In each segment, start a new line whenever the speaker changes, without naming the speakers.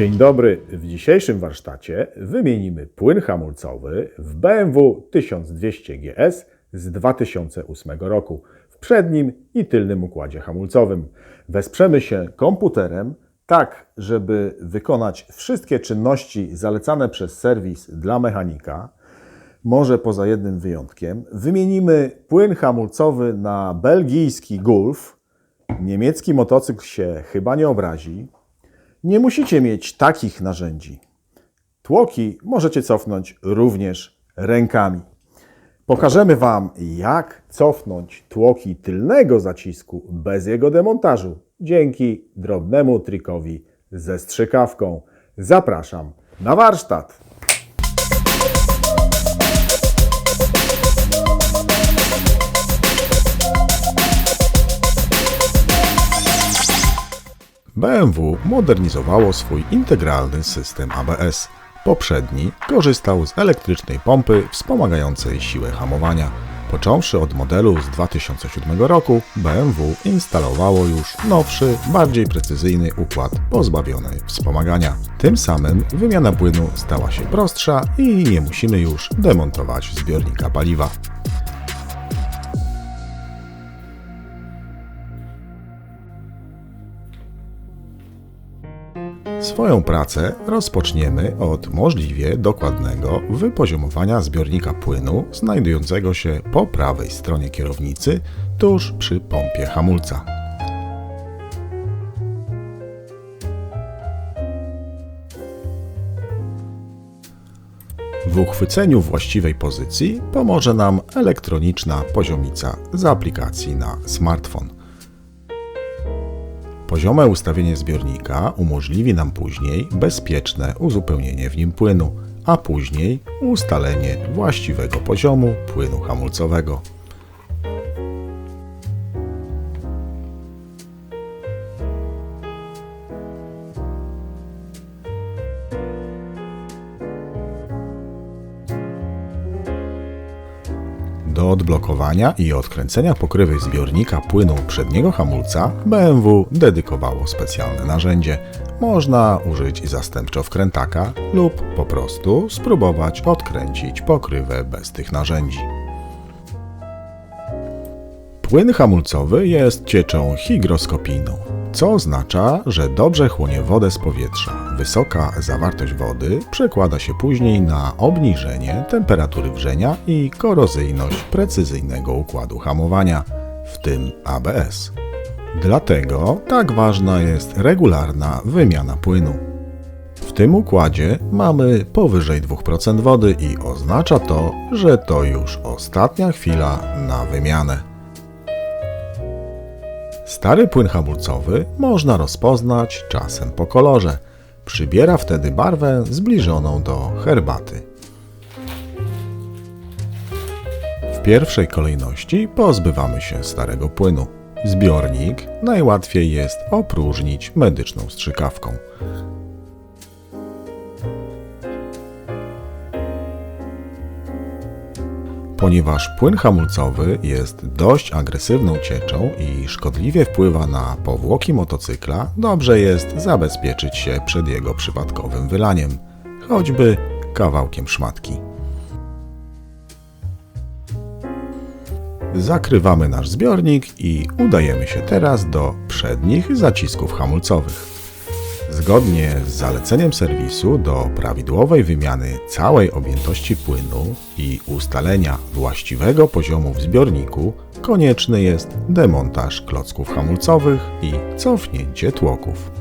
Dzień dobry. W dzisiejszym warsztacie wymienimy płyn hamulcowy w BMW 1200 GS z 2008 roku w przednim i tylnym układzie hamulcowym. Wesprzemy się komputerem tak, żeby wykonać wszystkie czynności zalecane przez serwis dla mechanika. Może poza jednym wyjątkiem. Wymienimy płyn hamulcowy na belgijski Gulf. Niemiecki motocykl się chyba nie obrazi. Nie musicie mieć takich narzędzi. Tłoki możecie cofnąć również rękami. Pokażemy Wam, jak cofnąć tłoki tylnego zacisku bez jego demontażu dzięki drobnemu trikowi ze strzykawką. Zapraszam na warsztat.
BMW modernizowało swój integralny system ABS. Poprzedni korzystał z elektrycznej pompy wspomagającej siłę hamowania. Począwszy od modelu z 2007 roku, BMW instalowało już nowszy, bardziej precyzyjny układ pozbawiony wspomagania. Tym samym wymiana płynu stała się prostsza i nie musimy już demontować zbiornika paliwa. Swoją pracę rozpoczniemy od możliwie dokładnego wypoziomowania zbiornika płynu znajdującego się po prawej stronie kierownicy tuż przy pompie hamulca. W uchwyceniu właściwej pozycji pomoże nam elektroniczna poziomica z aplikacji na smartfon. Poziome ustawienie zbiornika umożliwi nam później bezpieczne uzupełnienie w nim płynu, a później ustalenie właściwego poziomu płynu hamulcowego. Do odblokowania i odkręcenia pokrywy zbiornika płynu przedniego hamulca BMW dedykowało specjalne narzędzie. Można użyć zastępczo wkrętaka lub po prostu spróbować odkręcić pokrywę bez tych narzędzi. Płyn hamulcowy jest cieczą hygroskopijną, co oznacza, że dobrze chłonie wodę z powietrza. Wysoka zawartość wody przekłada się później na obniżenie temperatury wrzenia i korozyjność precyzyjnego układu hamowania, w tym ABS. Dlatego tak ważna jest regularna wymiana płynu. W tym układzie mamy powyżej 2% wody i oznacza to, że to już ostatnia chwila na wymianę. Stary płyn hamulcowy można rozpoznać czasem po kolorze. Przybiera wtedy barwę zbliżoną do herbaty. W pierwszej kolejności pozbywamy się starego płynu. Zbiornik najłatwiej jest opróżnić medyczną strzykawką. Ponieważ płyn hamulcowy jest dość agresywną cieczą i szkodliwie wpływa na powłoki motocykla, dobrze jest zabezpieczyć się przed jego przypadkowym wylaniem, choćby kawałkiem szmatki. Zakrywamy nasz zbiornik i udajemy się teraz do przednich zacisków hamulcowych. Zgodnie z zaleceniem serwisu do prawidłowej wymiany całej objętości płynu i ustalenia właściwego poziomu w zbiorniku konieczny jest demontaż klocków hamulcowych i cofnięcie tłoków.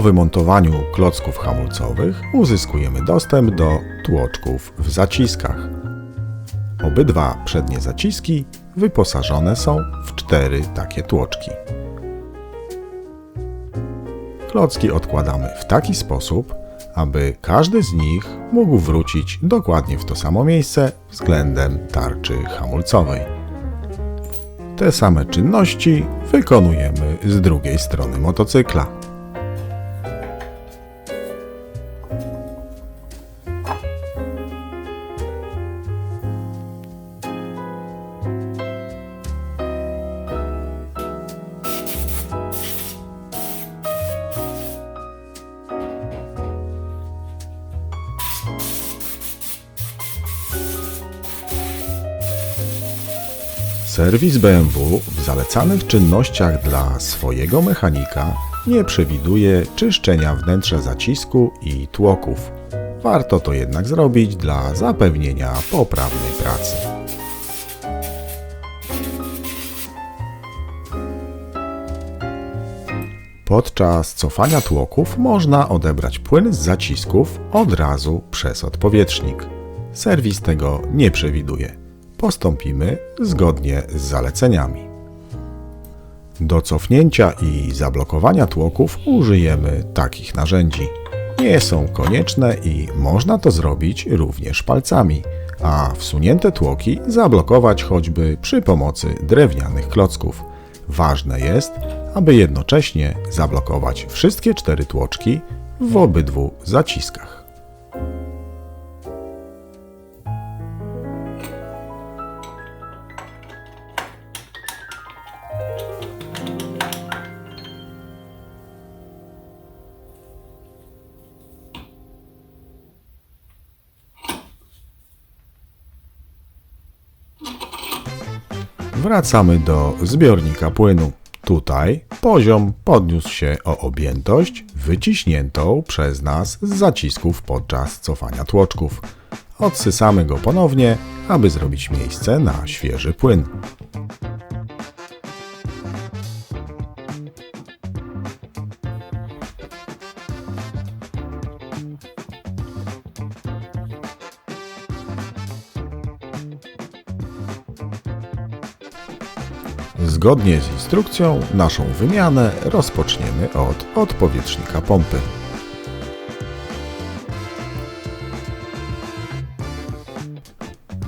Po wymontowaniu klocków hamulcowych uzyskujemy dostęp do tłoczków w zaciskach. Obydwa przednie zaciski wyposażone są w cztery takie tłoczki. Klocki odkładamy w taki sposób, aby każdy z nich mógł wrócić dokładnie w to samo miejsce względem tarczy hamulcowej. Te same czynności wykonujemy z drugiej strony motocykla. Serwis BMW w zalecanych czynnościach dla swojego mechanika nie przewiduje czyszczenia wnętrza zacisku i tłoków. Warto to jednak zrobić dla zapewnienia poprawnej pracy. Podczas cofania tłoków można odebrać płyn z zacisków od razu przez odpowietrznik. Serwis tego nie przewiduje. Postąpimy zgodnie z zaleceniami. Do cofnięcia i zablokowania tłoków użyjemy takich narzędzi. Nie są konieczne i można to zrobić również palcami, a wsunięte tłoki zablokować choćby przy pomocy drewnianych klocków. Ważne jest, aby jednocześnie zablokować wszystkie cztery tłoczki w obydwu zaciskach. Wracamy do zbiornika płynu. Tutaj poziom podniósł się o objętość wyciśniętą przez nas z zacisków podczas cofania tłoczków. Odsysamy go ponownie, aby zrobić miejsce na świeży płyn. Zgodnie z instrukcją, naszą wymianę rozpoczniemy od odpowietrznika pompy.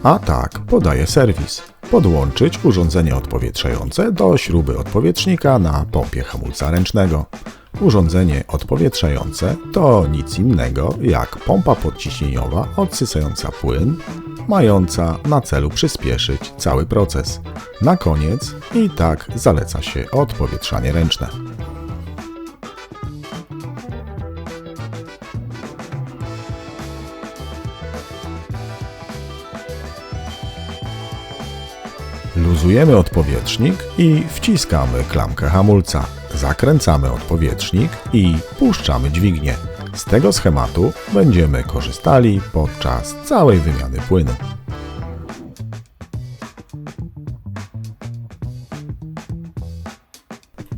A tak podaje serwis. Podłączyć urządzenie odpowietrzające do śruby odpowietrznika na pompie hamulca ręcznego. Urządzenie odpowietrzające to nic innego jak pompa podciśnieniowa odsysająca płyn, mająca na celu przyspieszyć cały proces. Na koniec i tak zaleca się odpowietrzanie ręczne. Luzujemy odpowietrznik i wciskamy klamkę hamulca. Zakręcamy odpowietrznik i puszczamy dźwignię. Z tego schematu będziemy korzystali podczas całej wymiany płynu.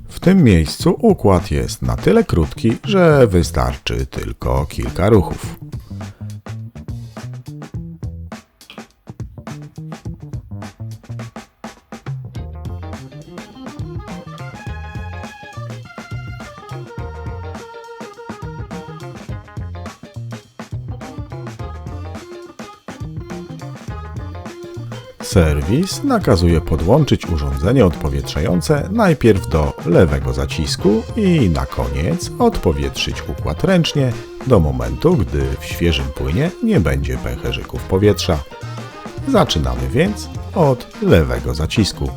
W tym miejscu układ jest na tyle krótki, że wystarczy tylko kilka ruchów. Serwis nakazuje podłączyć urządzenie odpowietrzające najpierw do lewego zacisku i na koniec odpowietrzyć układ ręcznie do momentu, gdy w świeżym płynie nie będzie pęcherzyków powietrza. Zaczynamy więc od lewego zacisku.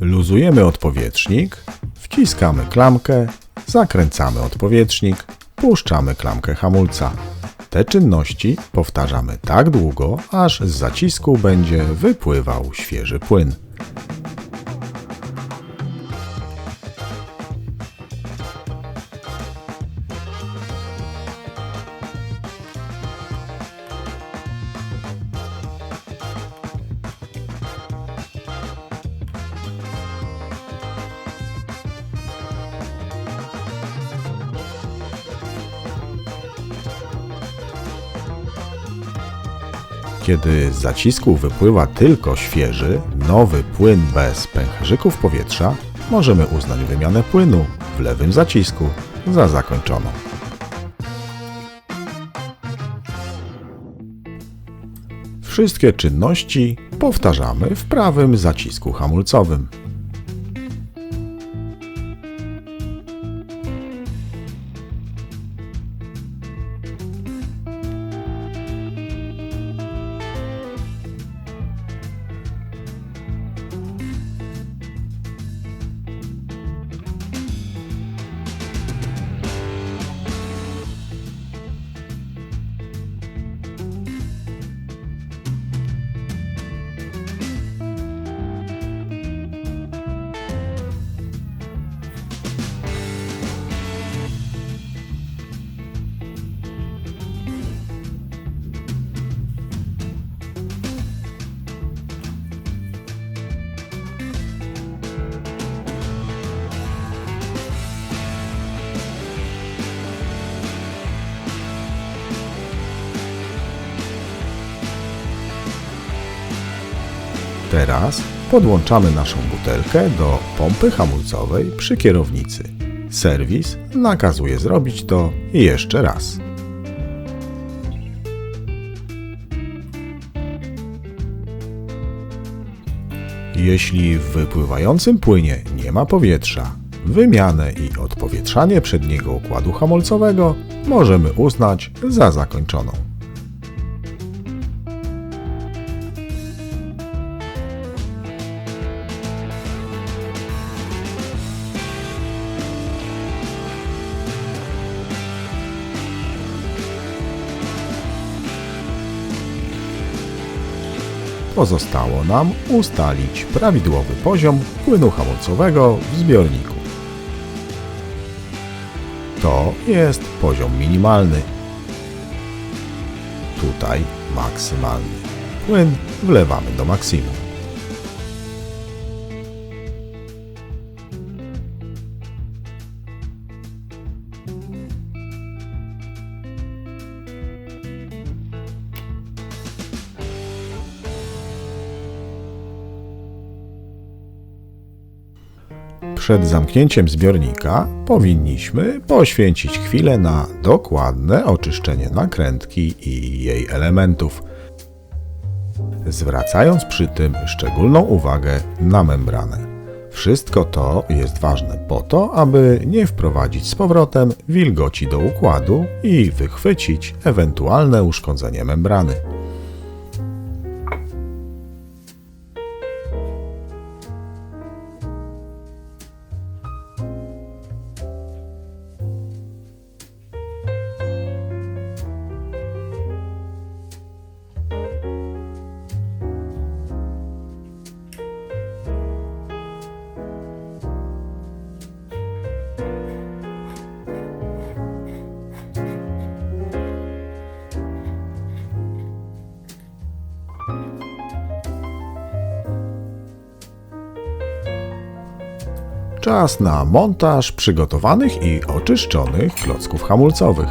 Luzujemy odpowietrznik, wciskamy klamkę, zakręcamy odpowietrznik, puszczamy klamkę hamulca. Te czynności powtarzamy tak długo, aż z zacisku będzie wypływał świeży płyn. Kiedy z zacisku wypływa tylko świeży, nowy płyn bez pęcherzyków powietrza, możemy uznać wymianę płynu w lewym zacisku za zakończoną. Wszystkie czynności powtarzamy w prawym zacisku hamulcowym. Teraz podłączamy naszą butelkę do pompy hamulcowej przy kierownicy. Serwis nakazuje zrobić to jeszcze raz. Jeśli w wypływającym płynie nie ma powietrza, wymianę i odpowietrzanie przedniego układu hamulcowego możemy uznać za zakończoną. Pozostało nam ustalić prawidłowy poziom płynu hamulcowego w zbiorniku. To jest poziom minimalny. Tutaj maksymalny. Płyn wlewamy do maksimum. Przed zamknięciem zbiornika powinniśmy poświęcić chwilę na dokładne oczyszczenie nakrętki i jej elementów, zwracając przy tym szczególną uwagę na membranę. Wszystko to jest ważne po to, aby nie wprowadzić z powrotem wilgoci do układu i wychwycić ewentualne uszkodzenie membrany. Czas na montaż przygotowanych i oczyszczonych klocków hamulcowych.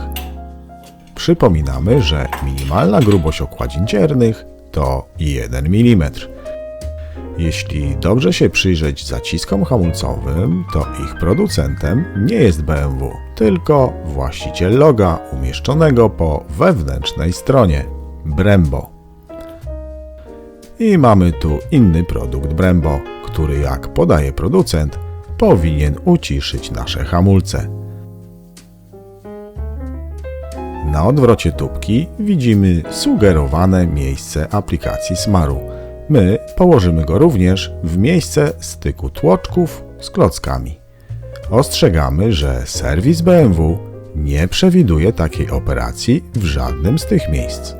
Przypominamy, że minimalna grubość okładzin ciernych to 1 mm. Jeśli dobrze się przyjrzeć zaciskom hamulcowym, to ich producentem nie jest BMW, tylko właściciel loga umieszczonego po wewnętrznej stronie Brembo. I mamy tu inny produkt Brembo, który jak podaje producent, powinien uciszyć nasze hamulce. Na odwrocie tubki widzimy sugerowane miejsce aplikacji smaru. My położymy go również w miejsce styku tłoczków z klockami. Ostrzegamy, że serwis BMW nie przewiduje takiej operacji w żadnym z tych miejsc.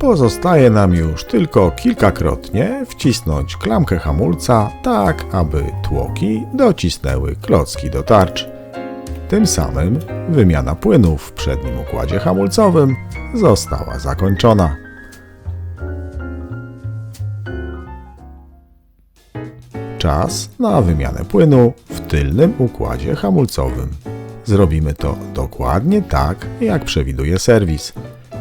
Pozostaje nam już tylko kilkakrotnie wcisnąć klamkę hamulca tak, aby tłoki docisnęły klocki do tarcz. Tym samym wymiana płynów w przednim układzie hamulcowym została zakończona. Czas na wymianę płynu w tylnym układzie hamulcowym. Zrobimy to dokładnie tak, jak przewiduje serwis,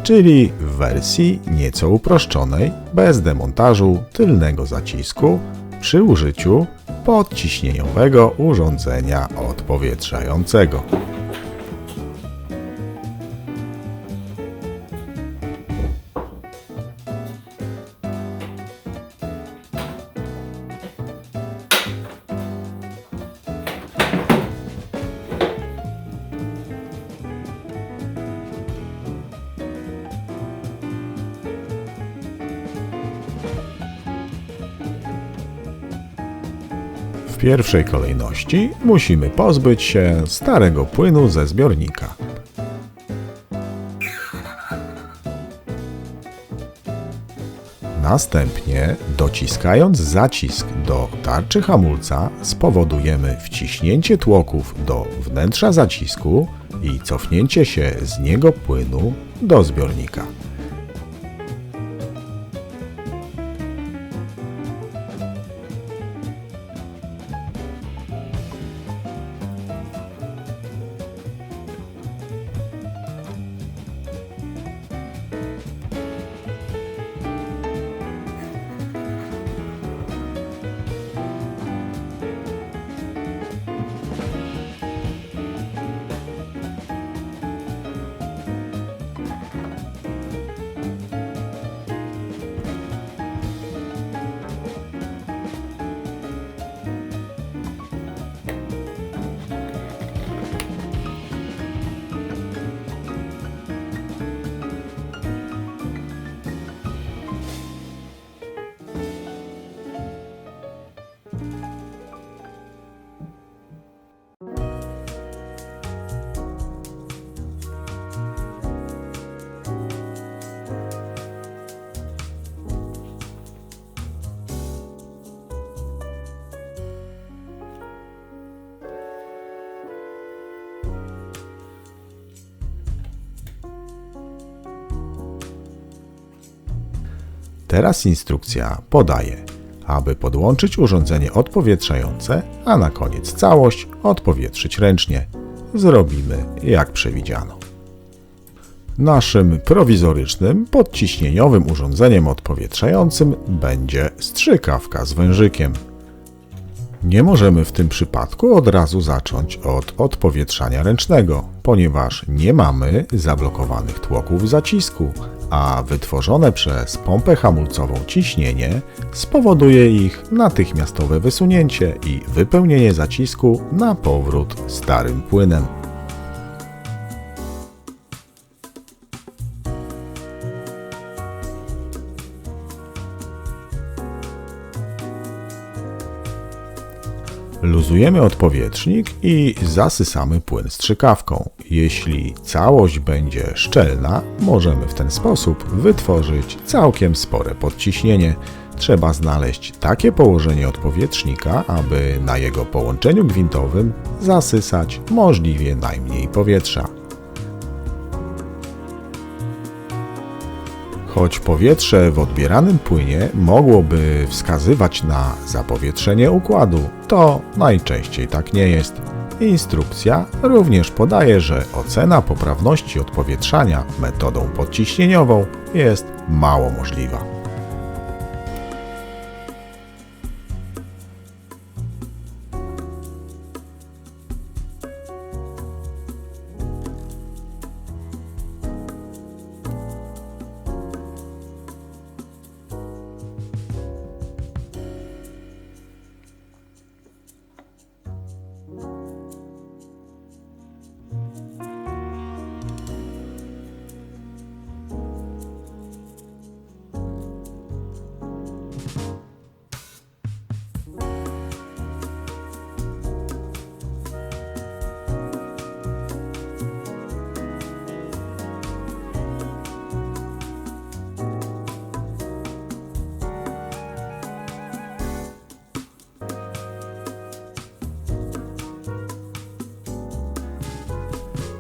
czyli w wersji nieco uproszczonej, bez demontażu tylnego zacisku przy użyciu podciśnieniowego urządzenia odpowietrzającego. Pierwszej kolejności musimy pozbyć się starego płynu ze zbiornika. Następnie, dociskając zacisk do tarczy hamulca, spowodujemy wciśnięcie tłoków do wnętrza zacisku i cofnięcie się z niego płynu do zbiornika. Teraz instrukcja podaje, aby podłączyć urządzenie odpowietrzające, a na koniec całość odpowietrzyć ręcznie. Zrobimy jak przewidziano. Naszym prowizorycznym, podciśnieniowym urządzeniem odpowietrzającym będzie strzykawka z wężykiem. Nie możemy w tym przypadku od razu zacząć od odpowietrzania ręcznego, ponieważ nie mamy zablokowanych tłoków zacisku, a wytworzone przez pompę hamulcową ciśnienie spowoduje ich natychmiastowe wysunięcie i wypełnienie zacisku na powrót starym płynem. Luzujemy odpowietrznik i zasysamy płyn strzykawką. Jeśli całość będzie szczelna, możemy w ten sposób wytworzyć całkiem spore podciśnienie. Trzeba znaleźć takie położenie odpowietrznika, aby na jego połączeniu gwintowym zasysać możliwie najmniej powietrza. Choć powietrze w odbieranym płynie mogłoby wskazywać na zapowietrzenie układu, to najczęściej tak nie jest. Instrukcja również podaje, że ocena poprawności odpowietrzania metodą podciśnieniową jest mało możliwa.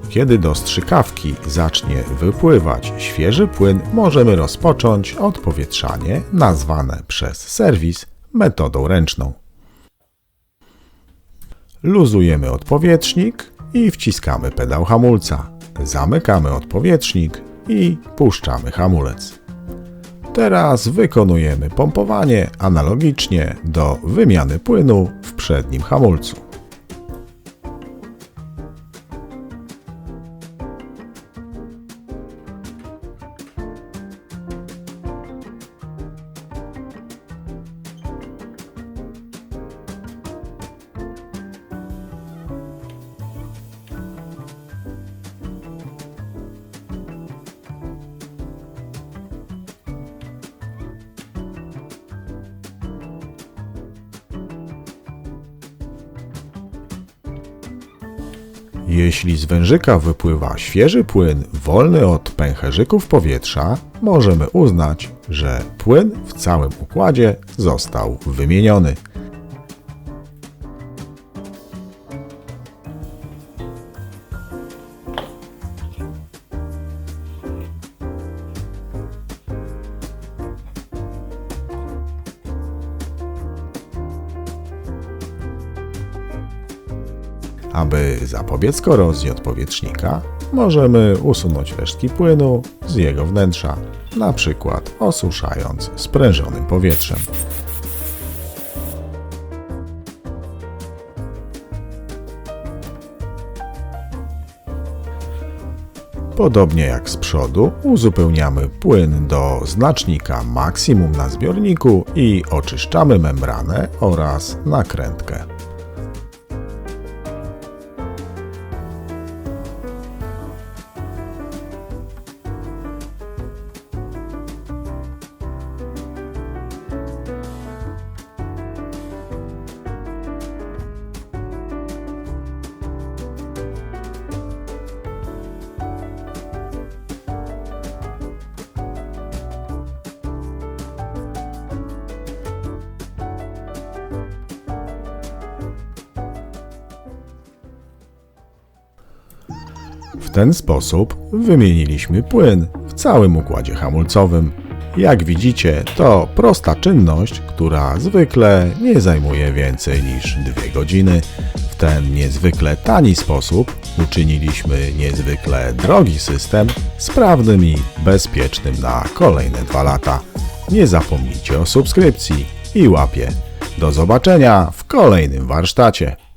Kiedy do strzykawki zacznie wypływać świeży płyn, możemy rozpocząć odpowietrzanie nazwane przez serwis metodą ręczną. Luzujemy odpowietrznik i wciskamy pedał hamulca. Zamykamy odpowietrznik i puszczamy hamulec. Teraz wykonujemy pompowanie analogicznie do wymiany płynu w przednim hamulcu. Jeśli z wężyka wypływa świeży płyn wolny od pęcherzyków powietrza, możemy uznać, że płyn w całym układzie został wymieniony. Zapobiec korozji odpowietrznika, możemy usunąć resztki płynu z jego wnętrza, na przykład osuszając sprężonym powietrzem. Podobnie jak z przodu, uzupełniamy płyn do znacznika maksimum na zbiorniku i oczyszczamy membranę oraz nakrętkę. W ten sposób wymieniliśmy płyn w całym układzie hamulcowym. Jak widzicie, to prosta czynność, która zwykle nie zajmuje więcej niż 2 godziny. W ten niezwykle tani sposób uczyniliśmy niezwykle drogi system sprawnym i bezpiecznym na kolejne 2 lata. Nie zapomnijcie o subskrypcji i łapie. Do zobaczenia w kolejnym warsztacie.